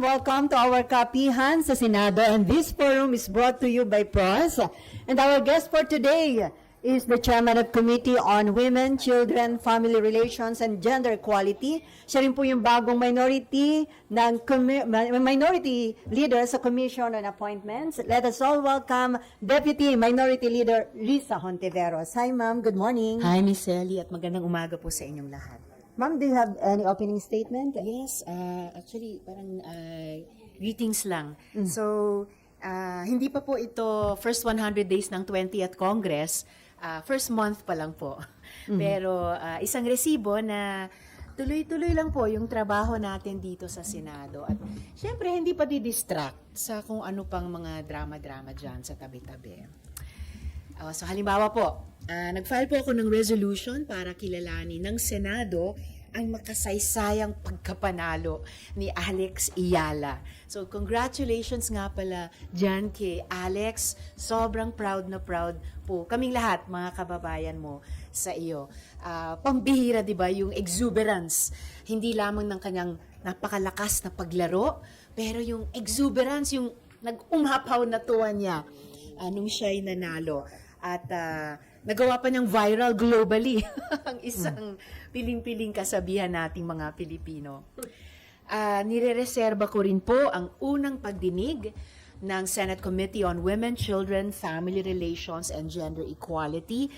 welcome, to our kapihan sa Senado. And this forum is brought to you by PROS. And our guest for today is the Chairman of Committee on Women, Children, Family Relations, and Gender Equality. Siya rin po yung bagong minority ng minority leader sa Commission on Appointments. Let us all welcome Deputy Minority Leader Risa Hontiveros. Hi, ma'am. Good morning. Hi, Miss Ellie, at magandang umaga po sa inyong lahat. Ma'am, do you have any opening statement? Yes, uh, actually, parang uh, greetings lang. So, uh, hindi pa po ito first 100 days ng 20th Congress, uh, first month pa lang po. Pero uh, isang resibo na tuloy-tuloy lang po yung trabaho natin dito sa Senado. At syempre, hindi pa di-distract sa kung ano pang mga drama-drama dyan sa tabi-tabi. Uh, so halimbawa po, ah, nag-file po ako ng resolution para kilalanin ng Senado ang makasaysayang pagkapanalo ni Alex Iyala. So congratulations nga pala dyan kay Alex. Sobrang proud na proud po kaming lahat mga kababayan mo sa iyo. Ah, pambihira 'di ba yung exuberance hindi lamang ng kanyang napakalakas na paglaro, pero yung exuberance, yung nag-umhapaw na tuwa niya uh, nung siya'y nanalo. At ah, nagawa pa niyang viral globally ang isang piling-piling kasabihan nating mga Pilipino. Ah, nire-reserba ko rin po ang unang pagdinig ng Senate Committee on Women, Children, Family Relations, and Gender Equality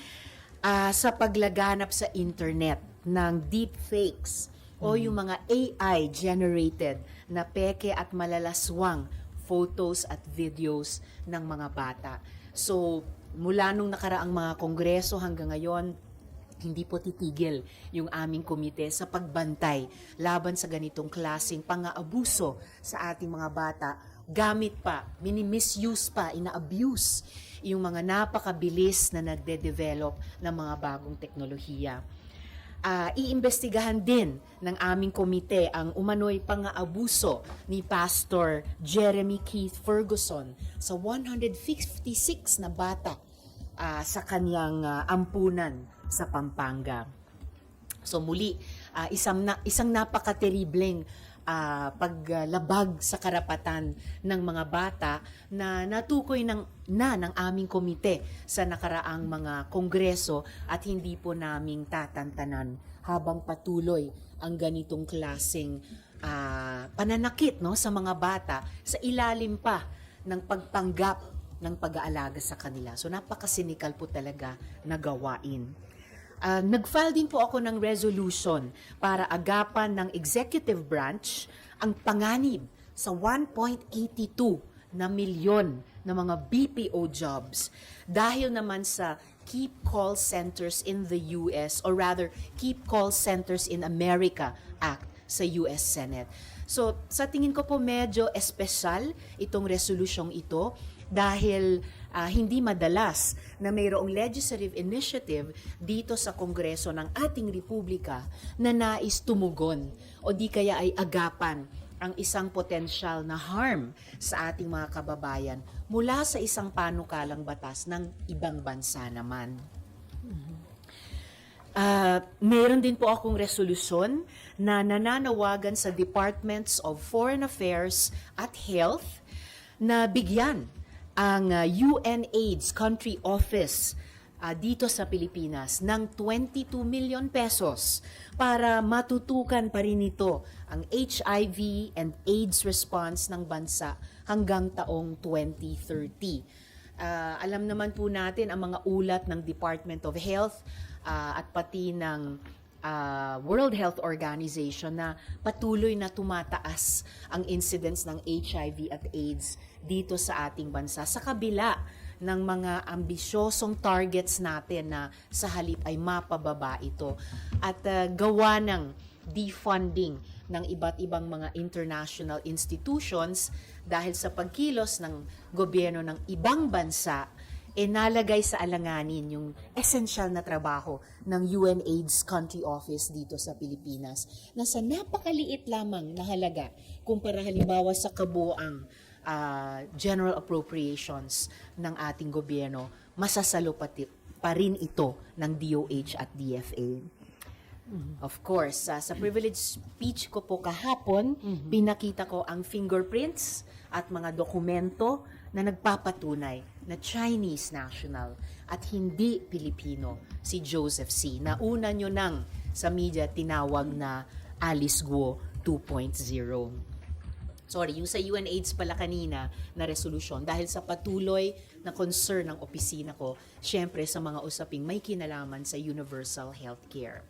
ah, sa paglaganap sa internet ng deepfakes o yung mga AI-generated na peke at malalaswang photos at videos ng mga bata. So, mula nung nakaraang mga kongreso hanggang ngayon, hindi po titigil yung aming komite sa pagbantay laban sa ganitong klaseng pang-aabuso sa ating mga bata. Gamit pa, mini-misuse pa, ina-abuse yung mga napakabilis na nagde-develop ng mga bagong teknolohiya ah, iimbestigahan din ng aming komite ang umano'y pang-aabuso ni Pastor Jeremy Keith Ferguson sa 156 na bata ah, sa kanyang ah, ampunan sa Pampanga. So muli, ah, isang, na, isang napakateribleng ah, paglabag sa karapatan ng mga bata na natukoy ng, na ng aming komite sa nakaraang mga kongreso at hindi po naming tatantanan habang patuloy ang ganitong klaseng ah, pananakit no, sa mga bata sa ilalim pa ng pagpanggap ng pag-aalaga sa kanila. So napakasinikal po talaga na gawain. Ah, nag-file din po ako ng resolution para agapan ng executive branch ang panganib sa 1.82 na milyon na mga BPO jobs dahil naman sa Keep Call Centers in the US or rather Keep Call Centers in America Act sa US Senate. So, sa tingin ko po medyo espesyal itong resolusyong ito dahil ah, hindi madalas na mayroong legislative initiative dito sa Kongreso ng ating Republika na nais tumugon o di kaya ay agapan ang isang potensyal na harm sa ating mga kababayan mula sa isang panukalang batas ng ibang bansa naman. Ah, meron din po akong resolusyon na nananawagan sa Departments of Foreign Affairs at Health na bigyan ang UNAIDS Country Office ah, dito sa Pilipinas ng 22 million pesos para matutukan pa rin ito ang HIV and AIDS response ng bansa hanggang taong 2030. Ah, alam naman po natin ang mga ulat ng Department of Health ah, at pati ng ah, World Health Organization na patuloy na tumataas ang incidence ng HIV at AIDS dito sa ating bansa. Sa kabila ng mga ambisyosong targets natin na sa halip ay mapababa ito. At ah, gawa ng defunding ng iba't ibang mga international institutions dahil sa pagkilos ng gobyerno ng ibang bansa e nalagay sa alanganin yung essential na trabaho ng UNAIDS Country Office dito sa Pilipinas na sa napakaliit lamang na halaga kumpara halimbawa sa kabuang ah, general appropriations ng ating gobyerno, masasalo pati, pa rin ito ng DOH at DFA. Of course, sa sa privilege speech ko po kahapon, pinakita ko ang fingerprints at mga dokumento na nagpapatunay na Chinese national at hindi Pilipino si Joseph C. na una nyo nang sa media tinawag na Alice Guo 2.0 sorry, yung sa UNAIDS pala kanina na resolution, dahil sa patuloy na concern ng opisina ko, syempre sa mga usaping may kinalaman sa universal healthcare.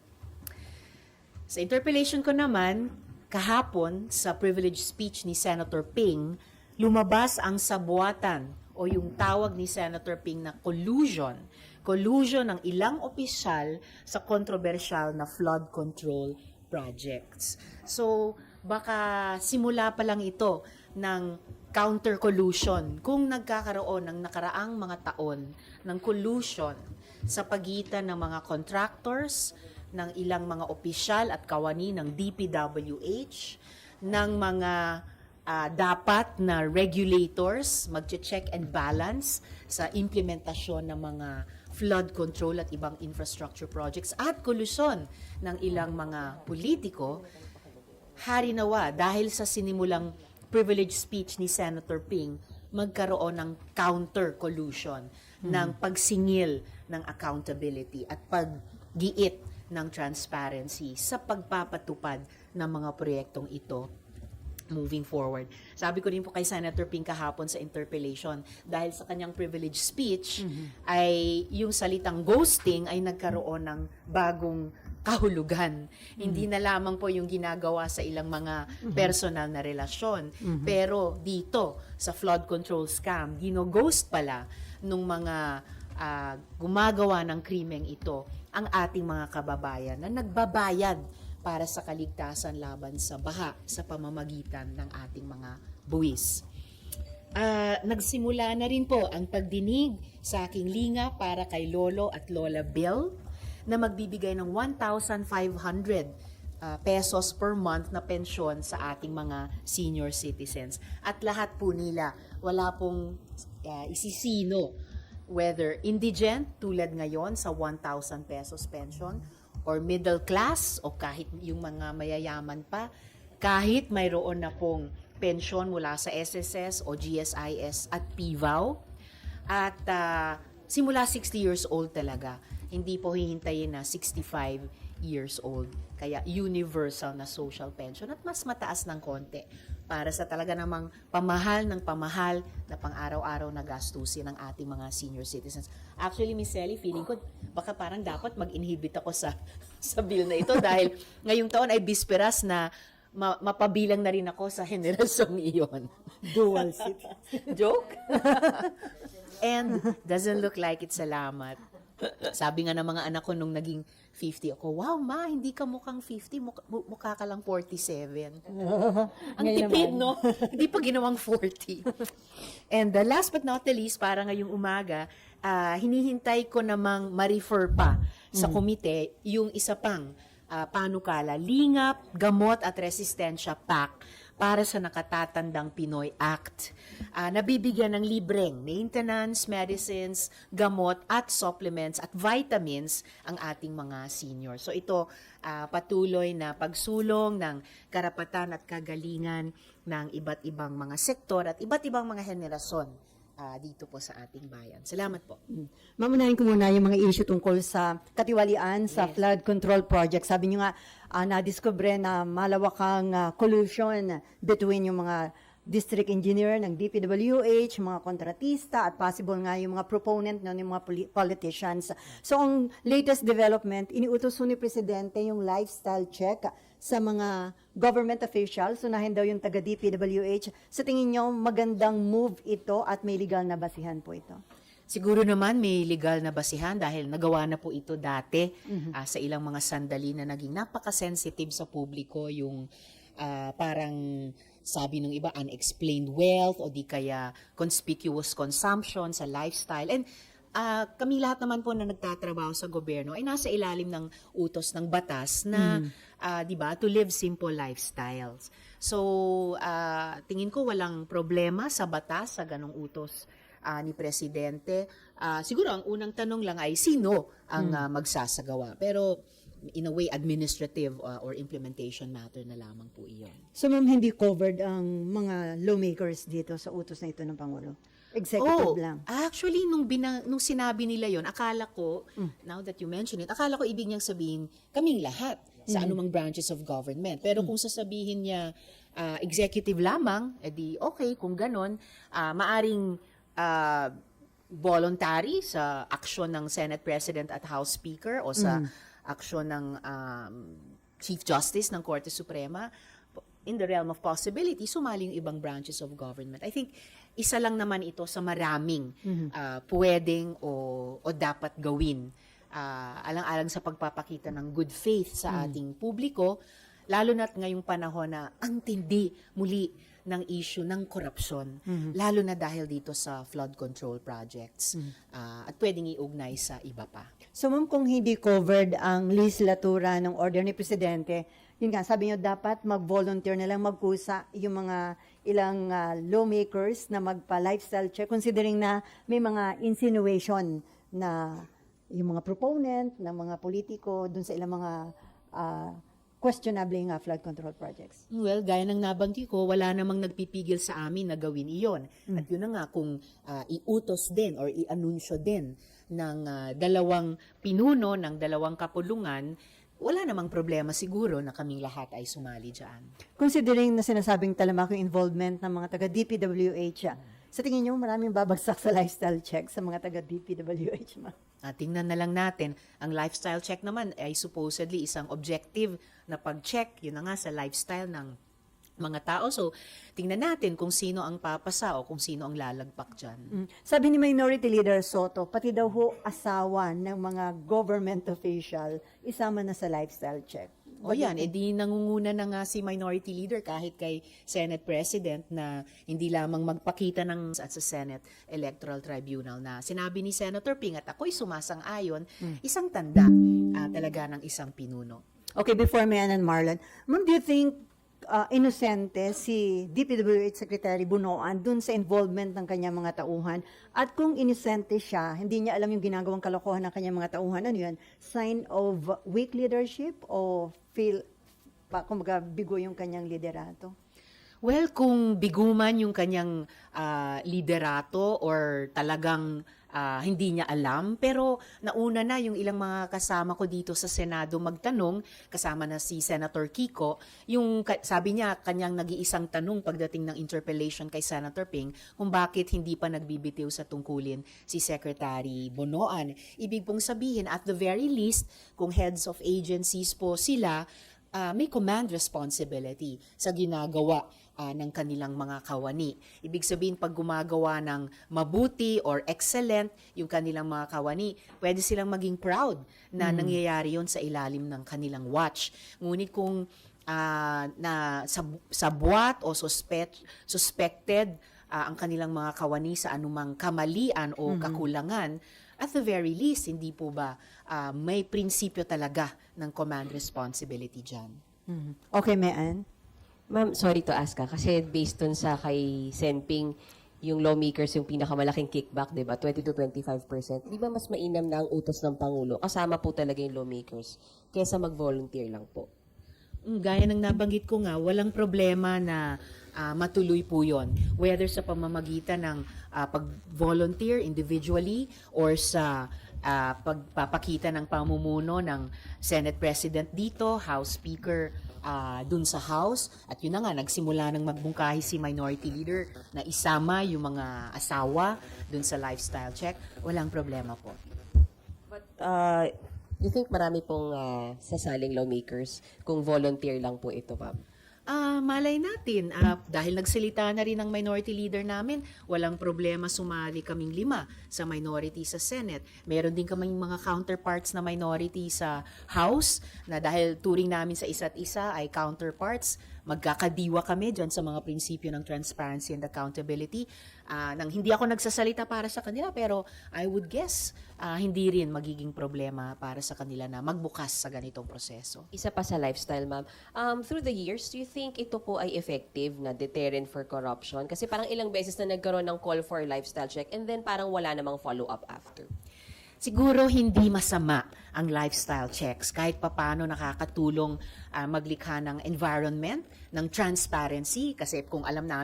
Sa interpellation ko naman, kahapon sa privilege speech ni Senator Ping, lumabas ang sabuatan o yung tawag ni Senator Ping na collusion. Collusion ng ilang opisyal sa kontrobersyal na flood control projects. So, baka simula pa lang ito ng counter collusion kung nagkakaroon ng nakaraang mga taon ng collusion sa pagitan ng mga contractors, ng ilang mga opisyal at kawani ng DPWH, ng mga ah, dapat na regulators magche-check and balance sa implementasyon ng mga flood control at ibang infrastructure projects at kolusyon ng ilang mga politiko. Hari nawa dahil sa sinimulang privilege speech ni Senator Ping magkaroon ng counter collusion ng pagsingil ng accountability at paggiit ng transparency sa pagpapatupad ng mga proyektong ito moving forward. Sabi ko rin po kay Senator Ping kahapon sa interpellation, dahil sa kanyang privilege speech, ay yung salitang ghosting ay nagkaroon ng bagong kahulugan. Hindi na lamang po yung ginagawa sa ilang mga personal na relasyon. Pero dito, sa flood control scam, gino-ghost pala nung mga ah, gumagawa ng krimeng ito ang ating mga kababayan na nagbabayad para sa kaligtasan laban sa baha sa pamamagitan ng ating mga buwis. Ah, nagsimula na rin po ang pagdinig sa aking linga para kay Lolo at Lola Bill na magbibigay ng 1,500 ah, pesos per month na pensyon sa ating mga senior citizens. At lahat po nila, wala pong ah, isisino whether indigent tulad ngayon sa 1,000 pesos pension or middle class o kahit yung mga mayayaman pa, kahit mayroon na pong pensyon mula sa SSS o GSIS at PVAW, at ah, simula 60 years old talaga. Hindi po hihintayin na 65 years old. Kaya universal na social pension at mas mataas ng konti para sa talaga namang pamahal ng pamahal na pang-araw-araw na gastusin ng ating mga senior citizens. Actually, Miss Sally, feeling ko baka parang dapat mag-inhibit ako sa sa bill na ito dahil ngayong taon ay bisperas na ma- mapabilang na rin ako sa henerasyong iyon. Dual seat. Joke? And doesn't look like it, salamat. Sabi nga ng mga anak ko nung naging 50 ako, wow ma, hindi ka mukhang 50, mukha, mu- mukha ka lang 47. Ang tipid, no? hindi pa ginawang 40. And the last but not the least, para ngayong umaga, ah, hinihintay ko namang ma-refer pa sa komite yung isa pang ah, panukala, lingap, gamot at resistensya PAC para sa nakatatandang Pinoy Act. Ah, nabibigyan ng libreng maintenance, medicines, gamot at supplements at vitamins ang ating mga senior. So ito ah, patuloy na pagsulong ng karapatan at kagalingan ng iba't ibang mga sektor at iba't ibang mga henerasyon ah, dito po sa ating bayan. Salamat po. Mamunahin ko muna yung mga issue tungkol sa katiwalian sa flood control project. Sabi niyo nga, ah, na-discover na malawakang ah, collusion between yung mga district engineer ng DPWH, mga kontratista, at possible nga yung mga proponent no, yung mga poli- politicians. So, ang latest development, iniutos ni Presidente yung lifestyle check sa mga government officials. Unahin daw yung taga-DPWH. Sa tingin nyo, magandang move ito at may legal na basihan po ito? Siguro naman may legal na basihan dahil nagawa na po ito dati ah, sa ilang mga sandali na naging napaka-sensitive sa publiko yung ah, parang sabi ng iba unexplained wealth o di kaya conspicuous consumption sa lifestyle and ah, kami lahat naman po na nagtatrabaho sa gobyerno ay nasa ilalim ng utos ng batas na ah, 'di ba to live simple lifestyles. So ah, tingin ko walang problema sa batas sa ganong utos ah, ni presidente. Ah, siguro ang unang tanong lang ay sino ang ah, magsasagawa. Pero in a way administrative uh, or implementation matter na lamang po iyon. So ma'am, hindi covered ang mga lawmakers dito sa utos na ito ng Pangulo? Executive Oh, lang? actually, nung, bina, nung sinabi nila yon akala ko, Mm. now that you mention it, akala ko ibig niyang sabihin, kaming lahat sa Mm-hmm. anumang branches of government. Pero Mm. kung sasabihin niya, ah, executive lamang, edi okay, kung ganon, ah, maaring ah, voluntary sa aksyon ng Senate President at House Speaker o sa Mm. aksyon ng um, Chief Justice ng Korte Suprema, in the realm of possibility, sumali yung ibang branches of government. I think isa lang naman ito sa maraming ah, pwedeng o, o dapat gawin ah, alang-alang sa pagpapakita ng good faith sa ating publiko, lalo na't ngayong panahon na ang tindi muli ng issue ng korupsyon, lalo na dahil dito sa flood control projects ah, at pwedeng iugnay sa iba pa. So ma'am, kung hindi covered ang legislatura ng order ni Presidente, yun nga, sabi niyo dapat mag-volunteer na lang magkusa yung mga ilang ah, lawmakers na magpa-lifestyle check considering na may mga insinuation na yung mga proponent ng mga politiko dun sa ilang mga ah, questionable nga flood control projects. Well, gaya ng nabanggit ko, wala namang nagpipigil sa amin na gawin iyon. At yun na nga, kung ah, iutos din or i-anunsyo din ng ah, dalawang pinuno, ng dalawang kapulungan, wala namang problema siguro na kaming lahat ay sumali dyan. Considering na sinasabing talamak yung involvement ng mga taga-DPWH, ah, sa tingin niyo maraming babagsak sa lifestyle check sa mga taga-DPWH, ma'am? Ah, tingnan na lang natin, ang lifestyle check naman ay supposedly isang objective na pag-check, yun na nga sa lifestyle ng mga tao. So, tingnan natin kung sino ang papasa o kung sino ang lalagpak dyan. Mm. Sabi ni Minority Leader Soto, pati daw ho asawa ng mga government official isama na sa lifestyle check. O yan, edi nangunguna na nga si Minority Leader kahit kay Senate President na hindi lamang magpakita ng at sa Senate Electoral Tribunal na sinabi ni Senator Ping at ako'y sumasang-ayon, isang tanda ah, talaga ng isang pinuno. Okay, before Mayan and Marlon, ma'am, do you think uh, inosente si DPWH Secretary Bunoan dun sa involvement ng kanyang mga tauhan? At kung inosente siya, hindi niya alam yung ginagawang kalokohan ng kanyang mga tauhan, ano yan? Sign of weak leadership o feel, pa, kumbaga, bigo yung kanyang liderato? Well, kung biguman yung kanyang ah, liderato or talagang ah, hindi niya alam, pero nauna na yung ilang mga kasama ko dito sa Senado magtanong, kasama na si Senator Kiko, yung sabi niya kanyang nag-iisang tanong pagdating ng interpellation kay Senator Ping kung bakit hindi pa nagbibitiw sa tungkulin si Secretary Bonoan. Ibig pong sabihin, at the very least, kung heads of agencies po sila, ah, may command responsibility sa ginagawa ah, ng kanilang mga kawani. Ibig sabihin, pag gumagawa ng mabuti or excellent yung kanilang mga kawani, pwede silang maging proud na nangyayari yon sa ilalim ng kanilang watch. Ngunit kung ah, na sa, sa buwat o suspect, suspected ah, ang kanilang mga kawani sa anumang kamalian o kakulangan, at the very least, hindi po ba ah, may prinsipyo talaga ng command responsibility dyan? Mhm. Okay, Mayan? Ma'am, sorry to ask ka, kasi based dun sa kay Senping, yung lawmakers yung pinakamalaking kickback, di ba? 20 to 25%. Di ba mas mainam na ang utos ng Pangulo? Kasama po talaga yung lawmakers kesa mag-volunteer lang po. Mm, Gaya ng nabanggit ko nga, walang problema na ah, matuloy po yon Whether sa pamamagitan ng ah, pag-volunteer individually or sa ah, pagpapakita ng pamumuno ng Senate President dito, House Speaker ah, dun sa House. At yun na nga, nagsimula ng magbungkahi si Minority Leader na isama yung mga asawa dun sa lifestyle check. Walang problema po. But, uh, you think marami pong uh, sasaling lawmakers kung volunteer lang po ito, ma'am? Ah, malay natin, ah, dahil nagsalita na rin ang minority leader namin, walang problema sumali kaming lima sa minority sa Senate. Meron din kaming mga counterparts na minority sa House na dahil turing namin sa isa't isa ay counterparts, magkakadiwa kami dyan sa mga prinsipyo ng transparency and accountability. Ah, nang hindi ako nagsasalita para sa kanila pero I would guess ah, hindi rin magiging problema para sa kanila na magbukas sa ganitong proseso. Isa pa sa lifestyle, ma'am. Um, through the years, do you think ito po ay effective na deterrent for corruption? Kasi parang ilang beses na nagkaroon ng call for lifestyle check and then parang wala namang follow-up after. Siguro hindi masama ang lifestyle checks kahit papano nakakatulong ah, maglikha ng environment ng transparency. Kasi kung alam na